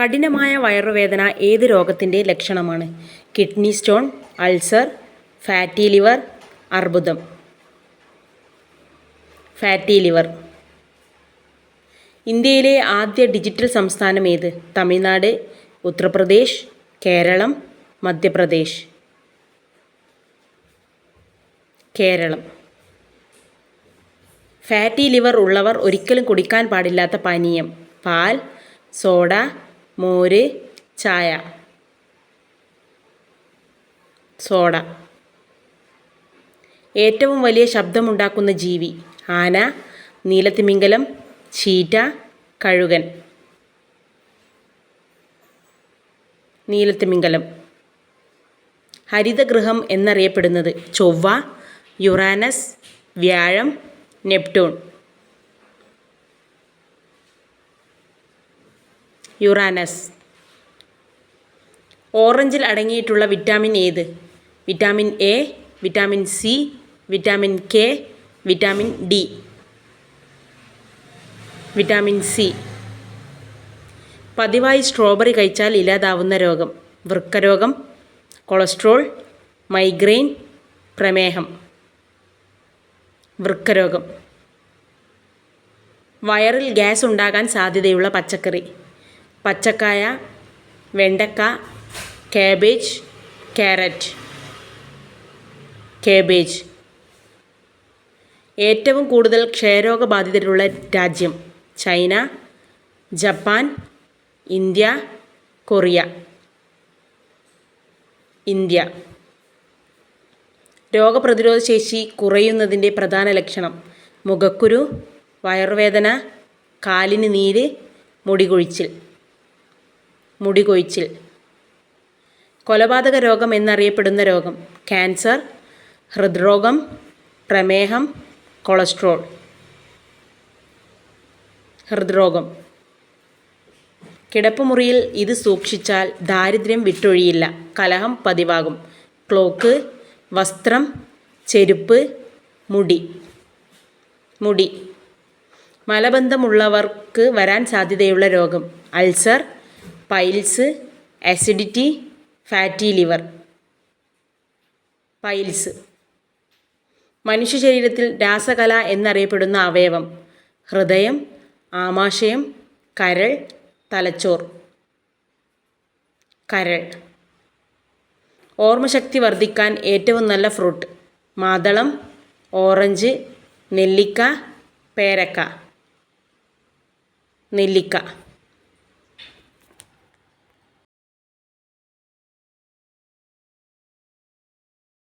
കഠിനമായ വയറുവേദന ഏത് രോഗത്തിന്റെ ലക്ഷണമാണ്? Kidney stone ulcer fatty liver അർബുദം. Fatty liver. ഇന്ത്യയിലെ ആദ്യ ഡിജിറ്റൽ സംസ്ഥാനം ഏത്? തമിഴ്നാട് ഉത്തർപ്രദേശ് കേരളം മധ്യപ്രദേശ്. കേരളം. ഫാറ്റി ലിവർ ഉള്ളവർ ഒരിക്കലും കുടിക്കാൻ പാടില്ലാത്ത പാനീയം. പാൽ സോഡ മോര് ചായ സോഡ. ഏറ്റവും വലിയ ശബ്ദമുണ്ടാക്കുന്ന ജീവി ആന നീലത്തിമിംഗലം ചീറ്റ കഴുകൻ. നീലത്തിമിംഗലം. ഹരിതഗൃഹം എന്നറിയപ്പെടുന്നത് ചൊവ്വ യുറാനസ് വ്യാഴം നെപ്റ്റ്യൂൺ. യുറാനസ്. ഓറഞ്ചിൽ അടങ്ങിയിട്ടുള്ള വിറ്റാമിൻ ഏത്? Vitamin A vitamin C vitamin K vitamin D. Vitamin C. പതിവായി സ്ട്രോബെറി കഴിച്ചാൽ ഇല്ലാതാവുന്ന രോഗം. വൃക്കരോഗം കൊളസ്ട്രോൾ മൈഗ്രെയിൻ പ്രമേഹം. വൃക്കരോഗം. വയറിൽ ഗ്യാസ് ഉണ്ടാകാൻ സാധ്യതയുള്ള പച്ചക്കറി. പച്ചക്കായ വെണ്ടക്ക കാബേജ് ക്യാരറ്റ് കാബേജ് ഏറ്റവും കൂടുതൽ ക്ഷയരോഗബാധിതരുള്ള രാജ്യം China Japan India Korea. India. രോഗപ്രതിരോധ ശേഷി കുറയുന്നതിന്റെ പ്രധാന ലക്ഷണം മുഖക്കുരു വയറുവേദന കാലിന് നീര് മുടികൊഴിച്ചിൽ. മുടികൊഴിച്ചിൽ. കൊലപാതക രോഗം എന്നറിയപ്പെടുന്ന രോഗം. ക്യാൻസർ ഹൃദ്രോഗം പ്രമേഹം കൊളസ്ട്രോൾ. ഹൃദ്രോഗം. കിടപ്പുമുറിയിൽ ഇത് സൂക്ഷിച്ചാൽ ദാരിദ്ര്യം വിട്ടൊഴിയില്ല. കലഹം പതിവാകും. ക്ലോക്ക് വസ്ത്രം ചെരുപ്പ് മുടി. മുടി. മലബന്ധമുള്ളവർക്ക് വരാൻ സാധ്യതയുള്ള രോഗം. Ulcer piles acidity fatty liver piles. മനുഷ്യ ശരീരത്തിൽ രാസകല എന്നറിയപ്പെടുന്ന അവയവം. ഹൃദയം ആമാശയം കരൾ തലച്ചോർ. കരൾ. ഓർമ്മശക്തി വർദ്ധിക്കാൻ ഏറ്റവും നല്ല ഫ്രൂട്ട്. മാതളം ഓറഞ്ച് നെല്ലിക്ക പേരക്ക. നെല്ലിക്ക.